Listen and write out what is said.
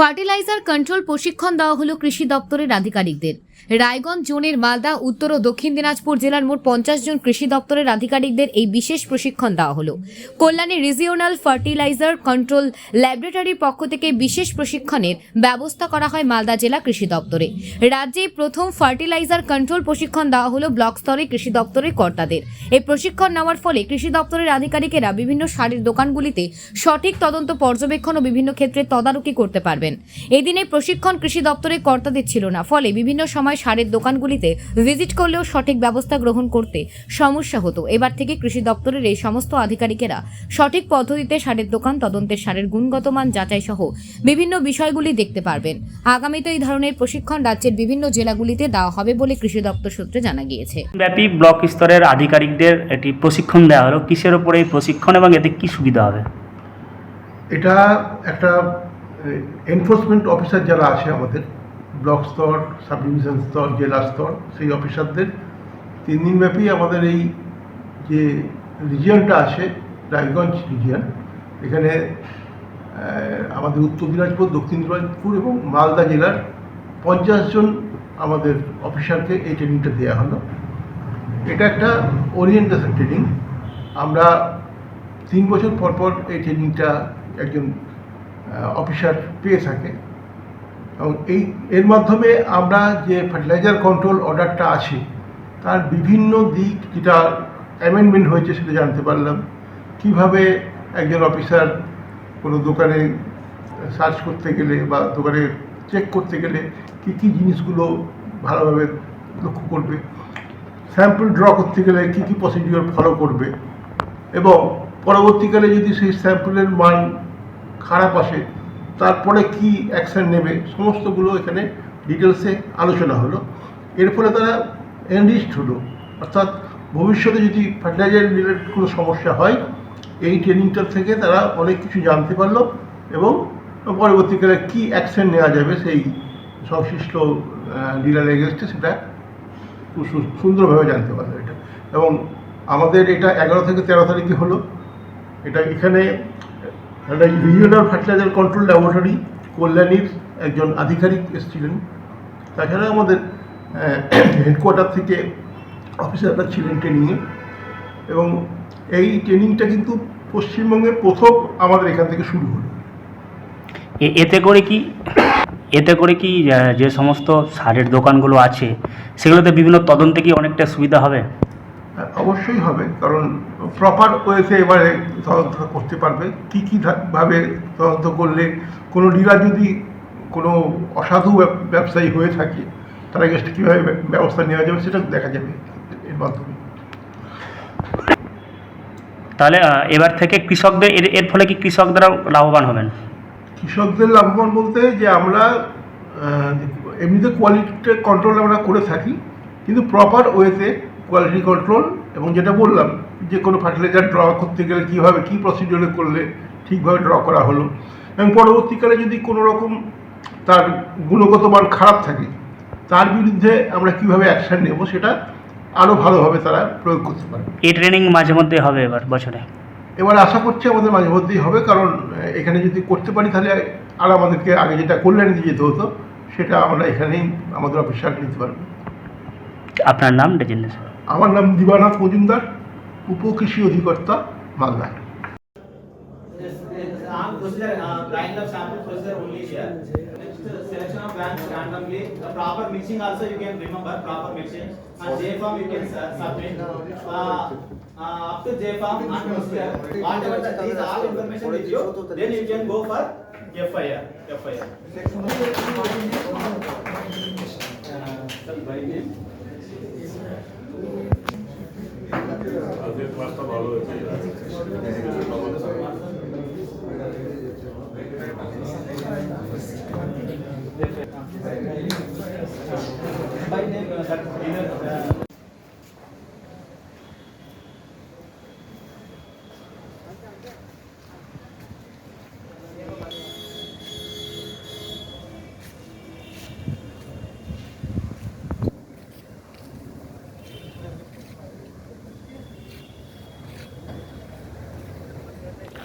Fertiliser control প্রশিক্ষণ দেওয়া হলো কৃষি দপ্তরের আধিকারিকদের। রায়গঞ্জ জোনের মালদা, উত্তর ও দক্ষিণ দিনাজপুর জেলার মোট পঞ্চাশ জন কৃষি দপ্তরের আধিকারিকদের এই বিশেষ প্রশিক্ষণ দেওয়া হলো। কল্যাণী রিজিওনাল ফার্টিলাইজার কন্ট্রোল ল্যাবরেটরির পক্ষ থেকে বিশেষ প্রশিক্ষণের ব্যবস্থা করা হয় মালদা জেলা কৃষি দপ্তরে। রাজ্যে প্রথম ফার্টিলাইজার কন্ট্রোল প্রশিক্ষণ দেওয়া হলো ব্লক স্তরে কৃষি দপ্তরের কর্তাদের। এই প্রশিক্ষণ নেওয়ার ফলে কৃষি দপ্তরের আধিকারিকেরা বিভিন্ন সারের দোকানগুলিতে সঠিক তদন্ত, পর্যবেক্ষণ ও বিভিন্ন ক্ষেত্রে তদারকি করতে পারবেন। এদিনে প্রশিক্ষণ কৃষি দপ্তরের কর্তাদের ছিল না, ফলে বিভিন্ন সময় সারের দোকানগুলিতে ভিজিট করলেও সঠিক ব্যবস্থা গ্রহণ করতে সমস্যা হতো। এবার থেকে কৃষি দপ্তরের এই সমস্ত আধিকারিকেরা সঠিক পদ্ধতিতে সারের দোকান তদন্তের সারের গুণগত মান যাচাই সহ বিভিন্ন বিষয়গুলি দেখতে পারবেন। আগামীতে এই ধরনের প্রশিক্ষণ রাজ্যের বিভিন্ন জেলাগুলিতে দেওয়া হবে বলে কৃষি দপ্তর সূত্রে জানা গিয়েছে। ব্যাপী ব্লক স্তরের আধিকারিকদের এটি প্রশিক্ষণ দেওয়া হলো। কিসের ওপরে এই প্রশিক্ষণ এবং এতে কি সুবিধা হবে? এটা একটা এনফোর্সমেন্ট অফিসার যারা আছে আমাদের ব্লক স্তর সাব ডিভিশন স্তর, জেলা স্তর, সেই অফিসারদের তিন দিন দিনব্যাপী আমাদের এই যে রিজিয়নটা আছে, রায়গঞ্জ রিজিয়ন, এখানে আমাদের উত্তর দিনাজপুর, দক্ষিণ দিনাজপুর এবং মালদা জেলার পঞ্চাশ জন আমাদের অফিসারকে এই ট্রেনিংটা দেওয়া হলো। এটা একটা ওরিয়েন্টেশন ট্রেনিং আমরা তিন বছর পর পর এই ট্রেনিংটা একজন অফিসার পেয়ে থাকে। এবং এই, এর মাধ্যমে আমরা যে ফার্টিলাইজার কন্ট্রোল অর্ডারটা আছে, তার বিভিন্ন দিক যেটা অ্যামেন্ডমেন্ট হয়েছে সেটা জানতে পারলাম। কীভাবে একজন অফিসার কোনো দোকানে সার্চ করতে গেলে বা দোকানে চেক করতে গেলে কী কী জিনিসগুলো ভালোভাবে লক্ষ্য করবে স্যাম্পল ড্র করতে গেলে কী কী প্রসিডিওর ফলো করবে এবং পরবর্তীকালে যদি সেই স্যাম্পলের মান খারাপ আসে তারপরে কি অ্যাকশন নেবে, সমস্তগুলো এখানে ডিটেলসে আলোচনা হলো। এর ফলে তারা এনরিচড হলো। অর্থাৎ ভবিষ্যতে যদি ফার্টিলাইজার রিলেটেড কোনো সমস্যা হয়, এই ট্রেনিংটার থেকে তারা অনেক কিছু জানতে পারল এবং পরবর্তীকালে কি অ্যাকশন নেওয়া যাবে সেই সংশ্লিষ্ট ডিলার এগেনস্টে সেটা খুব সুন্দরভাবে জানতে পারল এটা। এবং আমাদের এটা এগারো থেকে তেরো তারিখে হলো। এটা এখানে একটা রিজিওনাল ফার্টিলাইজার কন্ট্রোল ল্যাবরেটরি কল্যাণীর একজন আধিকারিক এসেছিলেন। তাছাড়া আমাদের হেডকোয়ার্টার থেকে অফিসাররা ছিলেন ট্রেনিংয়ে এবং এই ট্রেনিংটা কিন্তু পশ্চিমবঙ্গে প্রথম আমাদের এখান থেকে শুরু হলো। এতে করে কি এতে করে কি যে সমস্ত সারের দোকানগুলো আছে সেগুলোতে বিভিন্ন তদন্তে কি অনেকটা সুবিধা হবে? হ্যাঁ, অবশ্যই হবে। কারণ প্রপার ওয়েতে এবারে তদন্ত করতে পারবে। কী কী ধা- ভাবে তদন্ত করলে কোনো ডিলার যদি কোনো অসাধু ব্যব- ব্যবসায়ী হয়ে থাকে তার এগেস্টে কীভাবে ব্যবস্থা নেওয়া যাবে সেটা দেখা যাবে এর মাধ্যমে। তাহলে এবার থেকে কৃষকদের এর এর ফলে কি কৃষকদেরাও লাভবান হবেন? কৃষকদের লাভবান বলতে যে আমরা এমনিতে কোয়ালিটি কন্ট্রোল আমরা করে থাকি কিন্তু প্রপার ওয়েতে কোয়ালিটি কন্ট্রোল এবং যেটা বললাম যে কোনো ফার্টিলাইজার ড্র করতে গেলে কীভাবে কী প্রসিডিওরে করলে ঠিকভাবে ড্র করা হলো। এবং পরবর্তীকালে যদি কোনো রকম তার গুণগত মান খারাপ থাকে তার বিরুদ্ধে আমরা কীভাবে অ্যাকশান নেব সেটা আরও ভালোভাবে তারা প্রয়োগ করতে পারবে। এই ট্রেনিং মাঝে মধ্যে হবে এবার বছরে? এবার আশা করছি আমাদের মাঝে মধ্যেই হবে কারণ এখানে যদি করতে পারি তাহলে আর আমাদেরকে আগে যেটা কল্যাণীতে যেতে হতো সেটা আমরা এখানেই আমাদের অফিসার নিতে পারব। আপনার নাম আমার নাম দিবানাথ মজুমদার। উপকৃষি অধিকর্তা Malda Arm procedure, uh, drying of sample procedure only here. Next, uh, selection of branch randomly, the proper mixing also you can remember, proper mixing. And J form you can uh, submit. Uh, uh, up to J form and procedure, whatever that these all information with you, then you can go for FIR, FIR. Uh, sir, by name? অবস্থা ভালো হয়েছে By name, uh, that